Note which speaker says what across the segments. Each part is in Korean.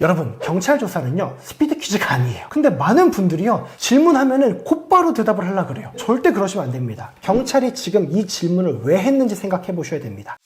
Speaker 1: 여러분, 경찰 조사는요, 스피드 퀴즈가 아니에요. 근데 많은 분들이요, 질문하면은 곧바로 대답을 하려고 그래요. 절대 그러시면 안 됩니다. 경찰이 지금 이 질문을 왜 했는지 생각해 보셔야 됩니다.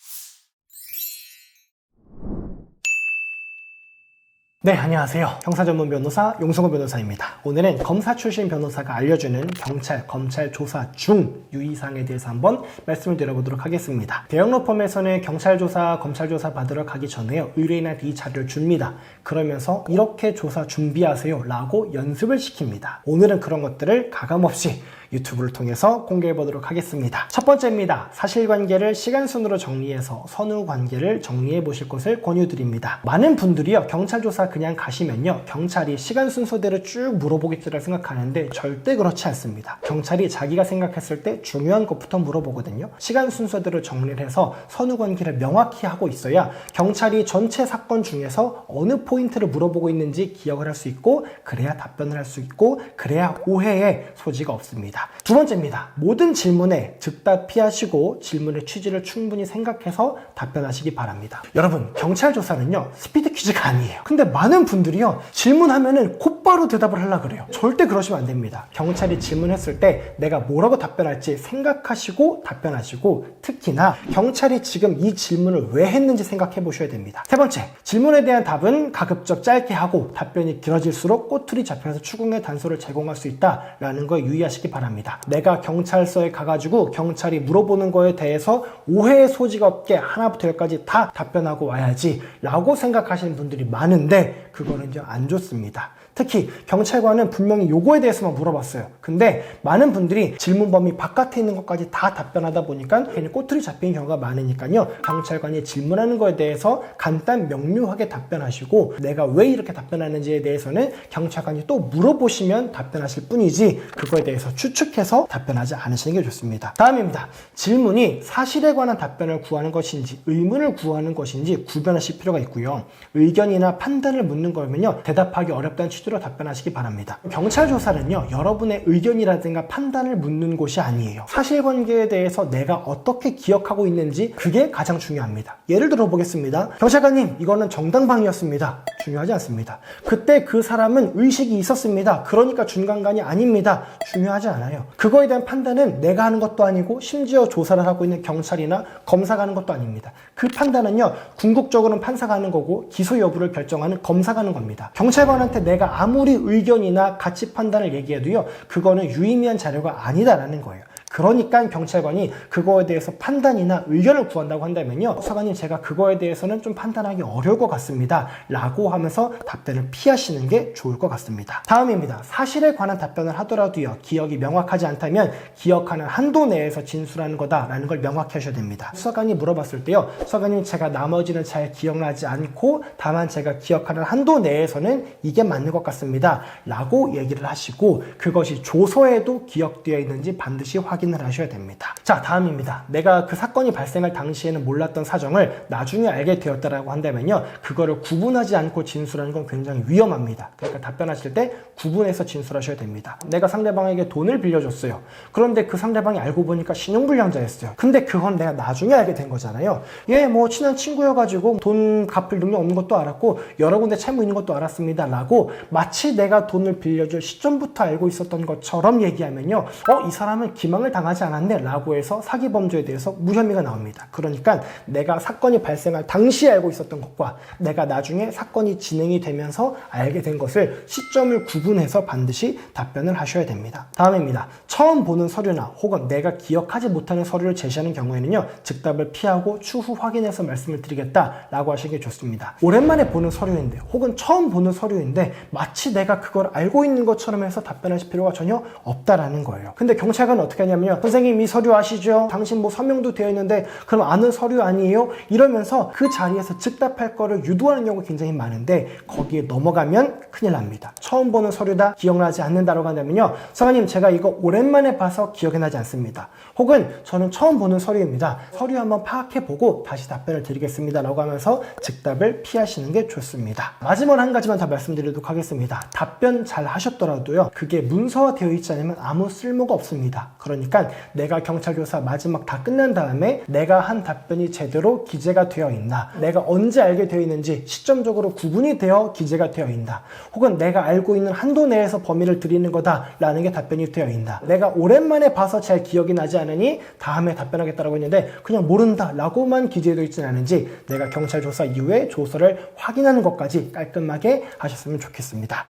Speaker 1: 네, 안녕하세요. 형사 전문 변호사 용성호 변호사입니다. 오늘은 검사 출신 변호사가 알려주는 경찰, 검찰 조사 중 유의사항에 대해서 한번 말씀을 드려보도록 하겠습니다. 대형 로펌에서는 경찰 조사, 검찰 조사 받으러 가기 전에요. 의뢰인한테 이 자료를 줍니다. 그러면서 이렇게 조사 준비하세요. 라고 연습을 시킵니다. 오늘은 그런 것들을 가감없이 유튜브를 통해서 공개해 보도록 하겠습니다. 첫 번째입니다. 사실관계를 시간순으로 정리해서 선후관계를 정리해 보실 것을 권유드립니다. 많은 분들이요, 경찰 조사 그냥 가시면요, 경찰이 시간 순서대로 쭉 물어보겠지라 생각하는데 절대 그렇지 않습니다. 경찰이 자기가 생각했을 때 중요한 것부터 물어보거든요. 시간 순서대로 정리를 해서 선후관계를 명확히 하고 있어야 경찰이 전체 사건 중에서 어느 포인트를 물어보고 있는지 기억을 할 수 있고, 그래야 답변을 할 수 있고, 그래야 오해의 소지가 없습니다. 있습니다. 두 번째입니다. 모든 질문에 즉답 피하시고 질문의 취지를 충분히 생각해서 답변하시기 바랍니다. 여러분, 경찰 조사는요, 스피드 퀴즈가 아니에요. 근데 많은 분들이요, 질문하면은 곧바로 대답을 하려고 그래요. 절대 그러시면 안 됩니다. 경찰이 질문했을 때 내가 뭐라고 답변할지 생각하시고 답변하시고, 특히나 경찰이 지금 이 질문을 왜 했는지 생각해 보셔야 됩니다. 세 번째, 질문에 대한 답은 가급적 짧게 하고 답변이 길어질수록 꼬투리 잡혀서 추궁의 단서를 제공할 수 있다라는 걸 유의하시기 바랍니다. 내가 경찰서에 가가지고 경찰이 물어보는 거에 대해서 오해의 소지가 없게 하나부터 열까지 다 답변하고 와야지 라고 생각하시는 분들이 많은데 그거는 이제 안 좋습니다. 특히 경찰관은 분명히 요거에 대해서만 물어봤어요. 근데 많은 분들이 질문 범위 바깥에 있는 것까지 다 답변하다 보니까 괜히 꼬투리 잡히는 경우가 많으니까요. 경찰관이 질문하는 거에 대해서 간단 명료하게 답변하시고 내가 왜 이렇게 답변하는지에 대해서는 경찰관이 또 물어보시면 답변하실 뿐이지 그거에 대해서 추측해 서 답변하지 않으시는 게 좋습니다. 다음입니다. 질문이 사실에 관한 답변을 구하는 것인지 의문을 구하는 것인지 구별하실 필요가 있고요. 의견이나 판단을 묻는 거면요. 대답하기 어렵다는 취지로 답변하시기 바랍니다. 경찰 조사는요. 여러분의 의견이라든가 판단을 묻는 곳이 아니에요. 사실관계에 대해서 내가 어떻게 기억하고 있는지 그게 가장 중요합니다. 예를 들어 보겠습니다. 경찰관님, 이거는 정당방위였습니다. 중요하지 않습니다. 그때 그 사람은 의식이 있었습니다. 그러니까 중간간이 아닙니다. 중요하지 않아요. 그거에 대한 판단은 내가 하는 것도 아니고 심지어 조사를 하고 있는 경찰이나 검사가 하는 것도 아닙니다. 그 판단은요, 궁극적으로는 판사가 하는 거고 기소 여부를 결정하는 검사가 하는 겁니다. 경찰관한테 내가 아무리 의견이나 가치 판단을 얘기해도요, 그거는 유의미한 자료가 아니다라는 거예요. 그러니까 경찰관이 그거에 대해서 판단이나 의견을 구한다고 한다면요. 사관님 제가 그거에 대해서는 좀 판단하기 어려울 것 같습니다. 라고 하면서 답변을 피하시는 게 좋을 것 같습니다. 다음입니다. 사실에 관한 답변을 하더라도요. 기억이 명확하지 않다면 기억하는 한도 내에서 진술하는 거다라는 걸 명확히 하셔야 됩니다. 수사관이 물어봤을 때요. 수사관님 제가 나머지는 잘 기억나지 않고 다만 제가 기억하는 한도 내에서는 이게 맞는 것 같습니다. 라고 얘기를 하시고 그것이 조서에도 기억되어 있는지 반드시 확인 확인을 하셔야 됩니다. 자, 다음입니다. 내가 그 사건이 발생할 당시에는 몰랐던 사정을 나중에 알게 되었다라고 한다면요. 그거를 구분하지 않고 진술하는 건 굉장히 위험합니다. 그러니까 답변하실 때 구분해서 진술하셔야 됩니다. 내가 상대방에게 돈을 빌려줬어요. 그런데 그 상대방이 알고 보니까 신용불량자였어요. 근데 그건 내가 나중에 알게 된 거잖아요. 얘뭐 친한 친구여가지고 돈 갚을 능력 없는 것도 알았고 여러 군데 채무 있는 것도 알았습니다. 라고 마치 내가 돈을 빌려줄 시점부터 알고 있었던 것처럼 얘기하면요. 어, 이 사람은 기망을 당하지 않았네 라고 해서 사기 범죄에 대해서 무혐의가 나옵니다. 그러니까 내가 사건이 발생할 당시에 알고 있었던 것과 내가 나중에 사건이 진행이 되면서 알게 된 것을 시점을 구분해서 반드시 답변을 하셔야 됩니다. 다음입니다. 처음 보는 서류나 혹은 내가 기억하지 못하는 서류를 제시하는 경우에는요. 즉답을 피하고 추후 확인해서 말씀을 드리겠다라고 하시는 게 좋습니다. 오랜만에 보는 서류인데 혹은 처음 보는 서류인데 마치 내가 그걸 알고 있는 것처럼 해서 답변하실 필요가 전혀 없다라는 거예요. 근데 경찰관은 어떻게 하냐면 하냐면요. 선생님 이 서류 아시죠? 당신 뭐 서명도 되어 있는데 그럼 아는 서류 아니에요? 이러면서 그 자리에서 즉답할 거를 유도하는 경우가 굉장히 많은데 거기에 넘어가면 큰일 납니다. 처음 보는 서류다 기억나지 않는다라고 한다면요. 사관님 제가 이거 오랜만에 봐서 기억이 나지 않습니다. 혹은 저는 처음 보는 서류입니다. 서류 한번 파악해 보고 다시 답변을 드리겠습니다. 라고 하면서 즉답을 피하시는 게 좋습니다. 마지막 한 가지만 더 말씀드리도록 하겠습니다. 답변 잘 하셨더라도요. 그게 문서화 되어 있지 않으면 아무 쓸모가 없습니다. 그러 니까 내가 경찰교사 마지막 다 끝난 다음에 내가 한 답변이 제대로 기재가 되어 있나 내가 언제 알게 되어 있는지 시점적으로 구분이 되어 기재가 되어 있나 혹은 내가 알고 있는 한도 내에서 범위를 드리는 거다라는 게 답변이 되어 있나 내가 오랜만에 봐서 잘 기억이 나지 않으니 다음에 답변하겠다라고 했는데 그냥 모른다라고만 기재되어 있지는 않은지 내가 경찰 조사 이후에 조서를 확인하는 것까지 깔끔하게 하셨으면 좋겠습니다.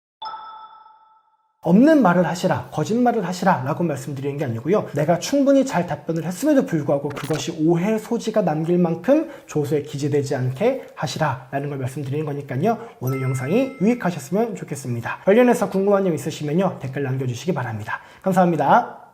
Speaker 1: 없는 말을 하시라, 거짓말을 하시라 라고 말씀드리는 게 아니고요. 내가 충분히 잘 답변을 했음에도 불구하고 그것이 오해 소지가 남길 만큼 조서에 기재되지 않게 하시라 라는 걸 말씀드리는 거니까요. 오늘 영상이 유익하셨으면 좋겠습니다. 관련해서 궁금한 점 있으시면요. 댓글 남겨주시기 바랍니다. 감사합니다.